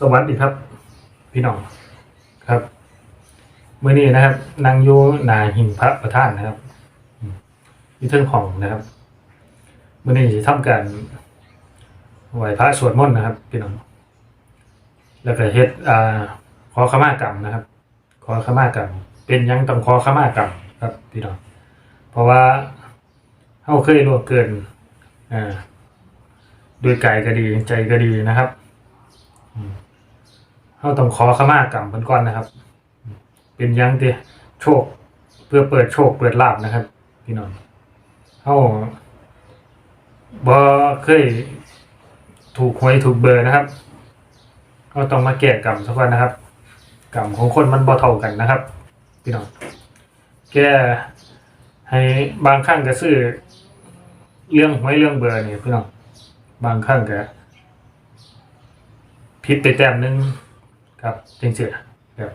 สวัสดีครับ พี่น้องครับเมื่อนี้นะครับนางอยู่หนาหินพระประธานนะครับอืมอยู่เทิงห้องนะครับเมื่อนี้จะทำการไหวพระสวดมนต์นะครับ พี่น้อง แล้วก็เฮ็ดอ่าขอขมากรรมนะครับ ขอขมากรรม เป็นยังต้องขอขมากรรมครับ พี่น้อง เพราะว่าเฮาเคยล่วงเกินอ่าด้วยกายก็ดีใจก็ดีนะครับ เราต้องขอขมากรรมเพิ่นก่อนนะครับ เป็นยังที่โชค เพื่อเปิดโชคเปิดลาบนะครับ พี่น้องเฮาบ่เคยถูกหวยถูกเบอร์นะครับเราต้องมาแก้กรรมสักวันนะครับ กรรมของคนมันบ่เท่ากันนะครับ พี่น้องแก้ให้บางครั้งก็ซื้อเรื่องหวยเรื่องเบอร์นี่พี่น้องบางครั้งก็ผิดไปแต้มนึง ครับจริงๆครับ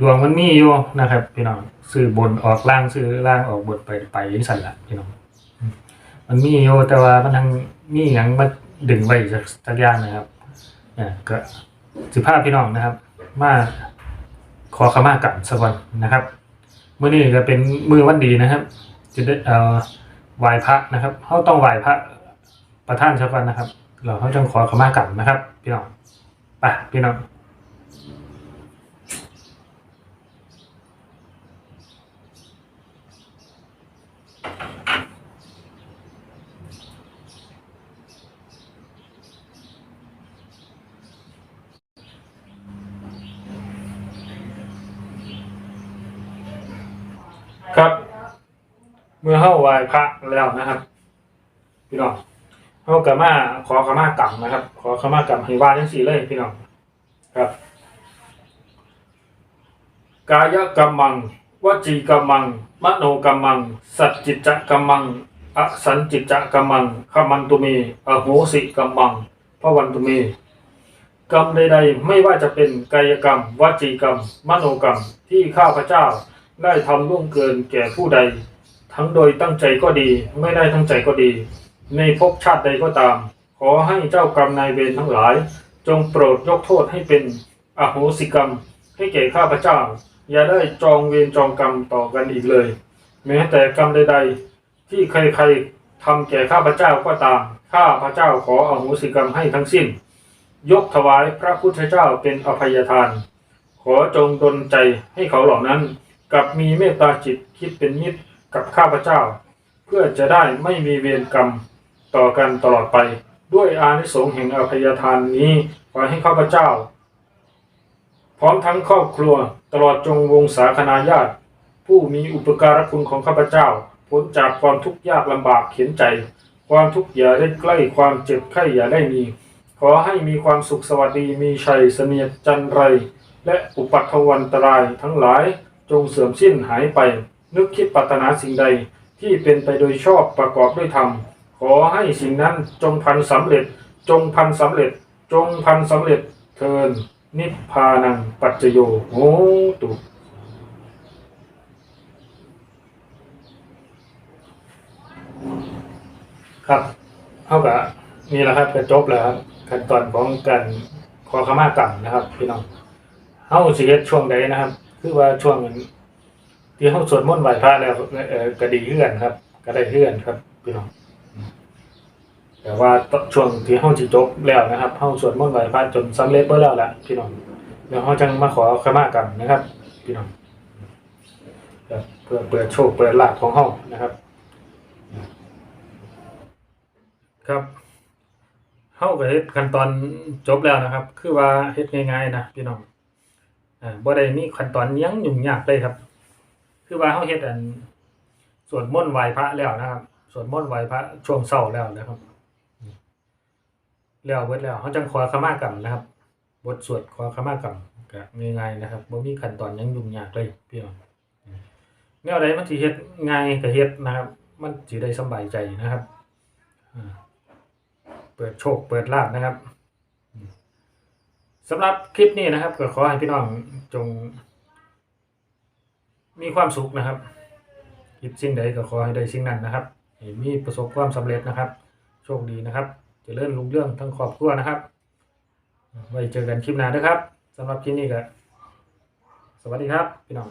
ดวงมันมีอยู่นะครับพี่น้องซื้อบนออกล่างซื้อล่างออกบนไปไปยังสั่นละพี่น้องมันมีอยู่แต่ว่ามันทั้งมีอย่างมาดึงไว้สักสักอย่างนะครับอ่าก็สิภาพพี่น้องนะครับ มาขอขมากรรมสักวันนะครับเมื่อนี้ก็เป็นมือวันดีนะครับจะได้เอ่อไหว้พระนะครับเขาต้องไหว้พระประท่านสักวันนะครับ เราเขาต้องขอขมากรรมนะครับ พี่น้องไปพี่น้อง ครับ เมื่อเข้าไหว้พระแล้วนะครับ พี่น้องเข้ากะมาขอขมากรรมนะครับ ขอขมากรรมให้ว่าทั้งสี่เลยพี่น้องครับ กายกรรมัง วจีกรรมัง มโนกรรมัง สัจจิตจกรรมังอสันจิตจกรรมังขมันตุเมอโหสิกรรมังพระวันตุเมกรรมใดๆ ไม่ว่าจะเป็นกายกรรม วจีกรรม มโนกรรมที่ข้าพเจ้าได้ทำล่วงเกินแก่ผู้ใด ทั้งโดยตั้งใจก็ดี ไม่ได้ตั้งใจก็ดี ในภพชาติใดก็ตาม ขอให้เจ้ากรรมนายเวรทั้งหลาย จงโปรดยกโทษให้เป็นอโหสิกรรม ให้แก่ข้าพเจ้า อย่าได้จองเวรจองกรรมต่อกันอีกเลย แม้แต่กรรมใด ๆ ที่ใครๆทำแก่ข้าพเจ้าก็ตาม ข้าพเจ้าขออโหสิกรรมให้ทั้งสิ้น ยกถวายพระพุทธเจ้าเป็นอภัยทาน ขอจงดลใจให้เขาเหล่านั้นกลับมีเมตตาจิตคิดเป็นมิตรกับข้าพเจ้า เพื่อจะได้ไม่มีเวรกรรมต่อกันตลอดไป ด้วยอานิสงส์แห่งอภัยทานนี้ขอให้ข้าพเจ้า พร้อมทั้งครอบครัว ตลอดจงวงศาคณาญาติ ผู้มีอุปการะคุณของข้าพเจ้าพ้นจากความทุกข์ยากลำบากเข็นใจ ความทุกข์อย่าได้ใกล้ความเจ็บไข้อย่าได้มี ขอให้มีความสุขสวัสดีมีชัยเสนียดจันไร และอุปัตถวันตรายทั้งหลายจงเสื่อมสิ้นหายไป นึกคิดปรารถนาสิ่งใดที่เป็นไปโดยชอบประกอบด้วยธรรม ขอให้สิ่งนั้นจงพันสำเร็จ จงพันสำเร็จ จงพันสำเร็จเทิน นิพพานังปัจจโยโหตุครับเท่ากับนี่แหละครับก็จบแล้วครับขั้นตอนของการขอขมากรรมนะครับ พี่น้องเฮาสิเฮ็ดช่วงใดนะครับ คือว่าช่วงที่เฮาสวดมนต์ไหว้พระแล้วเออก็ดีเฮือนครับ ก็ได้เฮือนครับ พี่น้อง แต่ว่าช่วงที่เฮาสิจบแล้วนะครับเฮาสวดมนต์ไหว้พระจนสำเร็จเบิดแล้วล่ะพี่น้องเดี๋ยวเฮาจังมาขอขมากรรมนะครับ พี่น้องครับเพื่อเปิดโชคเปิดลาภของเฮานะครับ ครับเฮาก็เฮ็ดขั้นตอนจบแล้วนะครับ คือว่าเฮ็ดง่ายๆนะพี่น้องอ่าบ่ได้มีขั้นตอนยังยุ่งยากเลยครับ คือว่าเฮาเฮ็ดอันสวดมนต์ไหว้พระแล้วนะครับสวดมนต์ไหว้พระช่วงเช้าแล้วนะครับ แล้วเบิดแล้วเฮาจังขอขมากรรมนะครับ บทสวดขอขมากรรมก็ง่ายๆนะครับบ่มีขั้นตอนยังยุ่งยากเลยพี่น้องแนวใดมันสิเฮ็ดง่ายก็เฮ็ดนะครับ มันสิได้สบายใจนะครับเปิดโชคเปิดลาบนะครับสำหรับคลิปนี้นะครับ ก็ขอให้พี่น้องจง มีความสุขนะครับคิดสิ่งใดก็ขอให้ได้สิ่งนั้นนะครับมีประสบความสำเร็จนะครับ โชคดีนะครับ จริญรุ่งเรื่องทั้งครอบครัวนะครับ ไว้เจอกันคลิปหน้านะครับสำหรับคลิปนี้ก็สวัสดีครับ พี่น้อง